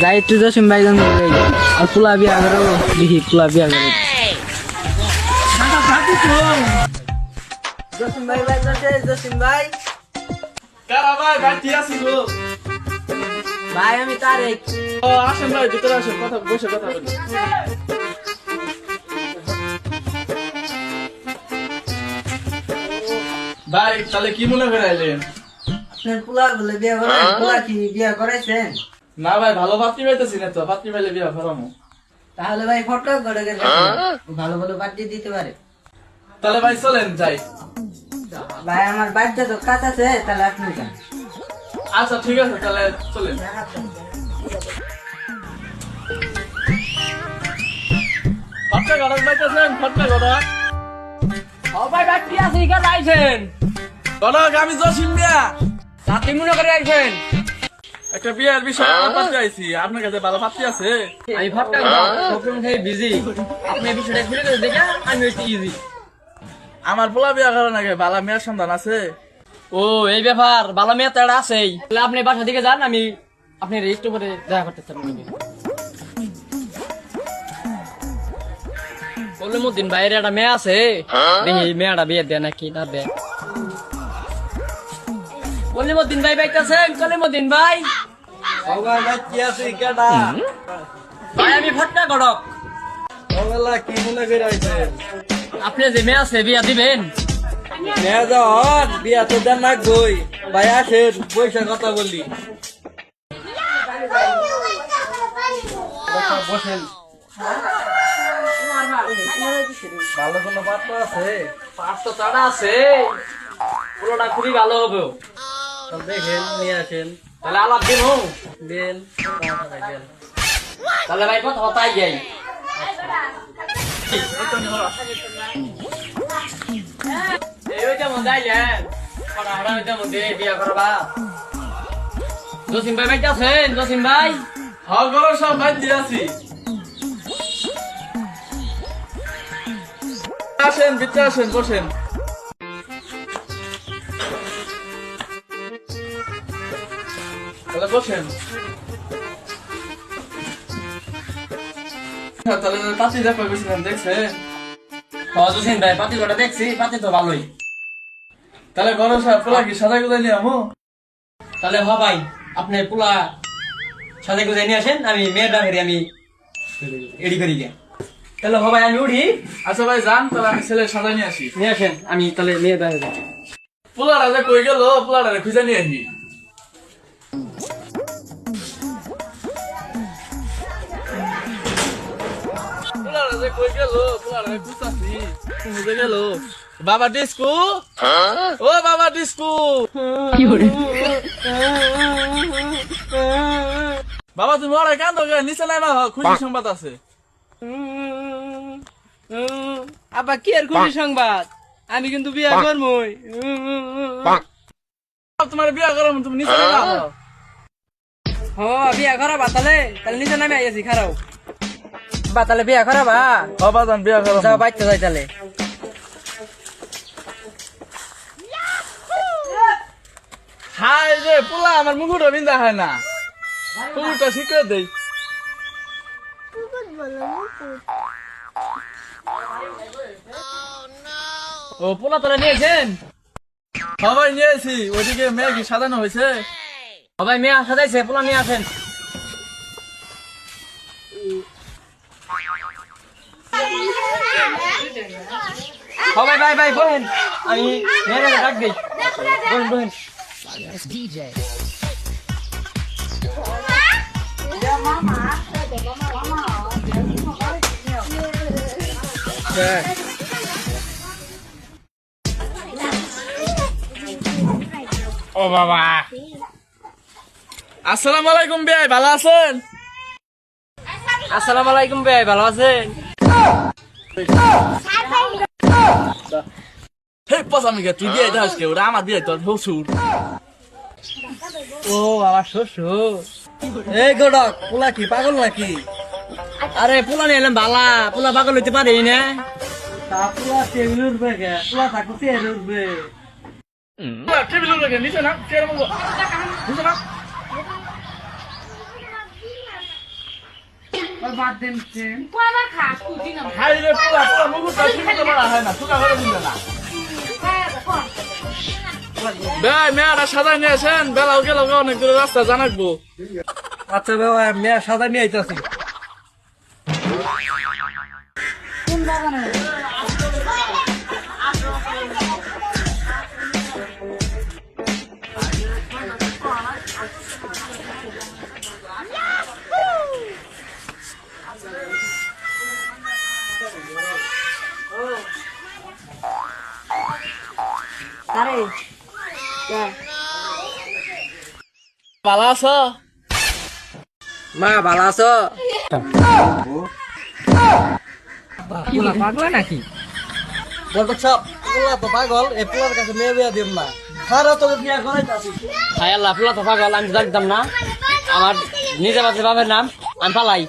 যাই একটু জসিম ভাই জান আর পোলা বিয়া করো দেখি পোলা বিয়া করো জসিম ভাই ভাই জসিম ভাই কারা ভাই বাড়তি আছি গো? ভাই আমি তারেক। ও আসেন ভাই ভিতরে আসেন কথা বসে কথা বলি। ভাই তাহলে কি মনে করে আইলেন আপনার পোলা বলে বিয়া করেন পোলা কি বিয়া করাইছেন? না ভাই ভালো পাত্রী পাইতেছি না তো পাত্রী পাইলে বিয়া করামো। তাহলে ভাই ফটো করে গেলে ভালো ভালো পাঠিয়ে দিতে পারে। তাহলে ভাই চলেন যাই। ভাই আমার বাড়িতে তো কাজ আছে তাহলে আপনি যান। আচ্ছা ঠিক আছে তাহলে চলেন। ফটকা গড়ক পাইতেছেন ফটকা গড়ক ও ভাই ভাই কি আছে ইকা আইছেন। গড়ক আমি জসিম মিয়া। রাতে মনে করে আইছেন। একটা বিয়ের বিষয় আমার পাত্রী আইছি আপনার কাছে ভালো পাত্রী আছে? আমি ভাবটা সবসময় থেকে বিজি আপনি এই বিষয়টা খুলে করে দেখে আমি হচ্ছে ইজি আমার পোলা বিয়া করার নাকি বালা মেয়ের সন্ধান আছে। ও এই ব্যাপার মেয়ে তো একটা আছেই। তাহলে আপনি বাসা দিকে যান আমি আপনি রেজিস্টার করে দেখা করতে চান বললে মদিন বাইরে একটা মেয়ে আছে। দেখি মেয়েটা বিয়ে দেয় নাকি না দেয়? বললে মদিন ভাই বাইতেছেন চলে মদিন ভাই আমি ভট্টা গড়ক। কি মনে করে আপনি যে মেয়ে আছে বিয়া দিবেন? মেয়ে যাওয়ার বিয়া তো দেন না গই। ভাই আসেন পয়সা কথা বললি বসেন। ভালো কোনো পাত্র আছে? পাঁচ তো টাকা আছে। পুরোটা খুবই ভালো হবে। দেখেন নিয়ে আসেন। তাহলে আলাপ দিন হোক দেন তাহলে ভাই কথা হতাই যাই। জসিম ভাই ভাই আছেন? জসিম ভাই? হল করো সব ভাই দিয়ে আছি। আসেন ভিতরে আসেন বসেন। বসেন। হ্যাঁ, তাহলে পাতি দেখা দেখছেন ও জসিম ভাই পাতি কটা দেখছি পাতি তো ভালোই। তাহলে ঘর সাহেব পোলা কি সাদা গুলাই নিয়ে আমো? তাহলে হ ভাই আপনি পোলা সাথে গুজে নিয়ে আসেন আমি মেয়েটা ফেরি আমি এডি করি গে তাহলে হ ভাই আমি উঠি। আচ্ছা ভাই যান তাহলে আমি ছেলে সাদা নিয়ে আসি। নিয়ে আসেন আমি তাহলে মেয়েটা ফেরি পোলাটা যে কই গেল পোলাটা খুঁজে নিয়ে আসি। বাবা ডিস্কু ও বাবা ডিস্কু বাবা তুমি ওরা কান্দো কে নিচে নাই মা খুশি সংবাদ আছে আবার কি আর খুশি সংবাদ আমি কিন্তু বিয়া করবই তোমার বিয়া করো তুমি নিচে নাই হ বিয়া করাবা তাহলে তাহলে নিচে নামে আইয়াছি খারাও বা তাহলে বিয়া করাবা? বাবা জান বিয়া করো যাও বাইতে যাই তাহলে। হাই রে পোলা আমার মুকুটও বিন্দা হয় না। মুকুটটা ঠিক করে দেই। ও পোলা তোরা নিয়েছেন? সবাই নিয়েছি ওইদিকে মেয়ে কি সাজানো হয়েছে? সবাই মেয়ে সাজাইছে পোলা নিয়ে আসেন ও ভাই ভাই ভাই বহেন আমি মেয়েরা ডাক দিই। বহেন বহেন আসসালামু আলাইকুম ভাই ভালো আছেন? আসসালামু আলাইকুম ভাই ভালো আছেন? হে পসামি কে তুই বিয়ে দাস কে ওরা আমার বিয়ে তোর শ্বশুর ও আমার শ্বশুর। এই গোডক পোলা কি পাগল নাকি? আরে পোলা নিয়ে এলাম বালা পোলা পাগল হইতে পারি না? তা পোলা টেবিল উঠবে কে? পোলা থাকো উঠবে। টেবিল রেখে নিচে না নিচে না? কয়বার খাস? তুই দিন হাই রে পোলা পোলা মুকুটটা ঠিক মারা হয় না তুকা করে দিন না। বে মেয়াটা সাজাই নিয়ে বেলাও গেল অনেক দূরে রাস্তা জানাকবো আচ্ছা বাবা মেয়ে সাদা নিয়ে আইতাছি। কোন বাগানে ভালো আছো? মা ভালো আছো? পোলা পাগলা নাকি? বলতো সব পোলা তো পাগল এই পোলার কাছে মেয়ে বিয়া দিব না। খারা তোকে বিয়া করাইতাছি। হায় আল্লাহ পুলা তো পাগল আমি জানতাম না। আমার নিজের বাপের বাবার নাম আমি পালাই.